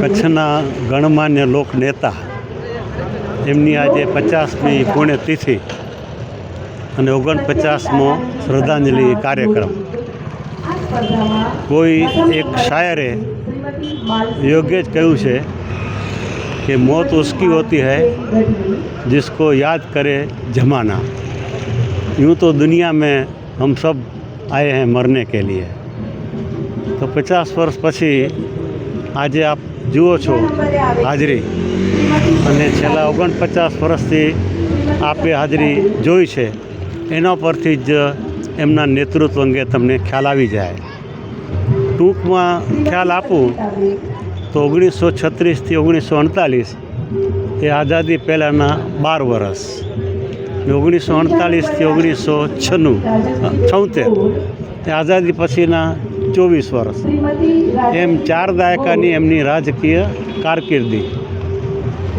કચ્છના ગણમાન્ય લોક નેતા એમની આજે પચાસમી પુણ્યતિથિ અને ઓગણપચાસમો શ્રદ્ધાંજલિ કાર્યક્રમ કોઈ એક શાયરે યોગ્ય જ કહ્યું છે કે મોત ઉસકી હોતી है जिसको याद करे जमाना यूँ तो दुनिया में हम सब आए हैं मरने के लिए તો પચાસ વર્ષ પછી આજે આપ જુઓ છો હાજરી. અને છેલ્લા ઓગણપચાસ વર્ષથી આપે હાજરી જોઈ છે. એના પરથી જ એમના નેતૃત્વ અંગે તમને ખ્યાલ આવી જાય. ટૂંકમાં ખ્યાલ આપું તો ઓગણીસો છત્રીસથી ઓગણીસો અડતાલીસ એ આઝાદી પહેલાંના બાર વર્ષ ને ઓગણીસો અડતાલીસથી ઓગણીસો છન્નું, છોતેર. એ આઝાદી પછીના ચોવીસ વર્ષ. એમ ચાર દાયકાની એમની રાજકીય કારકિર્દી.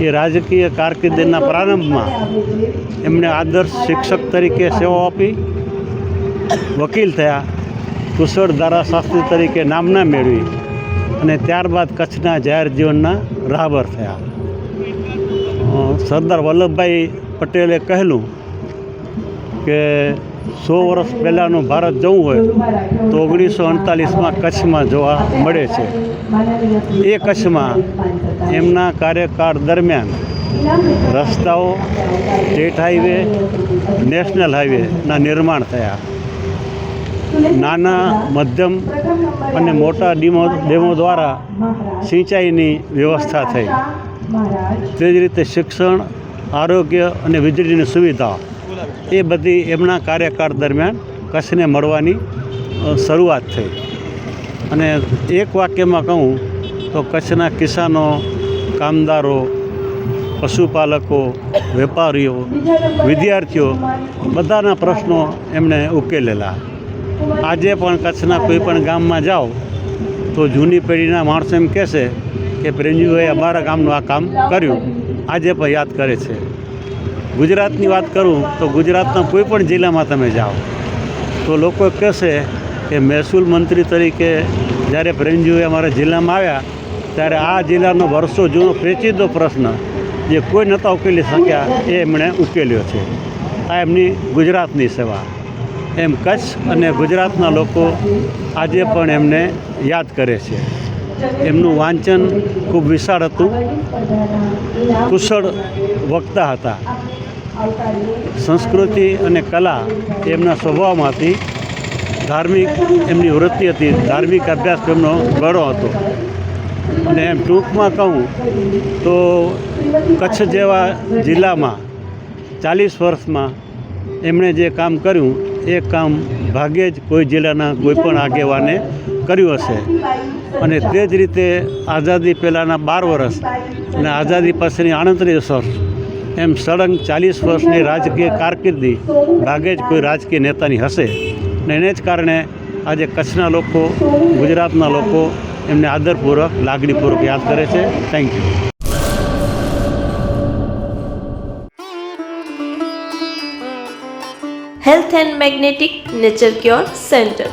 એ રાજકીય કારકિર્દીના પ્રારંભમાં એમણે આદર્શ શિક્ષક તરીકે સેવા આપી. વકીલ થયા. કુશળ ધારાશાસ્ત્રી તરીકે નામના મેળવી અને ત્યારબાદ કચ્છના જાહેર જીવનના રાહબર થયા. સરદાર વલ્લભભાઈ પટેલે કહેલું કે સો વર્ષ પહેલાંનું ભારત જવું હોય તો ઓગણીસો અડતાલીસમાં કચ્છમાં જોવા મળે છે. એ કચ્છમાં એમના કાર્યકાળ દરમિયાન રસ્તાઓ, સ્ટેટ હાઈવે, નેશનલ હાઈવેના નિર્માણ થયા. નાના, મધ્યમ અને મોટા ડીમો, ડેમો દ્વારા સિંચાઈની વ્યવસ્થા થઈ. તે જ રીતે શિક્ષણ, આરોગ્ય અને વીજળીની સુવિધા એ બધી એમના કાર્યકાળ દરમિયાન કચ્છને મળવાની શરૂઆત થઈ. અને એક વાક્યમાં કહું તો કચ્છના કિસાનો, કામદારો, પશુપાલકો, વેપારીઓ, વિદ્યાર્થીઓ બધાના પ્રશ્નો એમણે ઉકેલેલા. આજે પણ કચ્છના કોઈ પણ ગામમાં જાઓ તો જૂની પેઢીના માણસો એમ કહેશે કે પ્રેમજીભાઈ અમારા ગામનું આ કામ કર્યું. આજે પણ યાદ કરે છે. ગુજરાતની વાત કરું તો ગુજરાતના કોઈ પણ જિલ્લામાં તમે જાઓ, તો લોકો કહેશે કે મહેસૂલ મંત્રી તરીકે જ્યારે પ્રેમજીભાઈ અમારા જિલ્લામાં આવ્યા, ત્યારે આ જિલ્લાનો વર્ષો જૂનો પેચીદો પ્રશ્ન જે કોઈ નહોતા ઉકેલી શક્યા, એ એમણે ઉકેલ્યો છે. આ એમની ગુજરાતની સેવા. એમ કચ્છ અને ગુજરાતના લોકો આજે પણ એમને યાદ કરે છે. એમનું વાંચન ખૂબ વિશાળ હતું. કુશળ વક્તા હતા. સંસ્કૃતિ અને કલા એમના સ્વભાવમાંથી ધાર્મિક એમની વૃત્તિ હતી, ધાર્મિક અભ્યાસ એમનો ઘણો હતો. અને એમ ટૂંકમાં કહું તો કચ્છ જેવા જિલ્લામાં ચાલીસ વર્ષમાં એમણે જે કામ કર્યું, એ કામ ભાગ્યે જ કોઈ જિલ્લાના કોઈ પણ આગેવાને કર્યું હશે. અને તે જ રીતે આઝાદી પહેલાંના બાર વર્ષ અને આઝાદી પછીની આડત્રીસ વર્ષ એમ સળંગ ચાલીસ વર્ષની રાજકીય કારકિર્દી ભાગે જ કોઈ રાજકીય નેતાની હશે. ને એને જ કારણે આજે કચ્છના લોકો, ગુજરાતના લોકો એમને આદરપૂર્વક, લાગણીપૂર્વક યાદ કરે છે. Thank you health and magnetic nature cure centre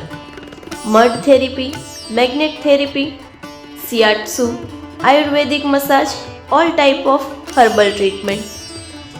mud therapy magnet therapy shiatsu ayurvedic massage all type of herbal treatment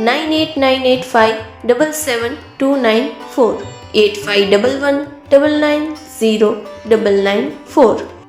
98985 77294 8511 990 994.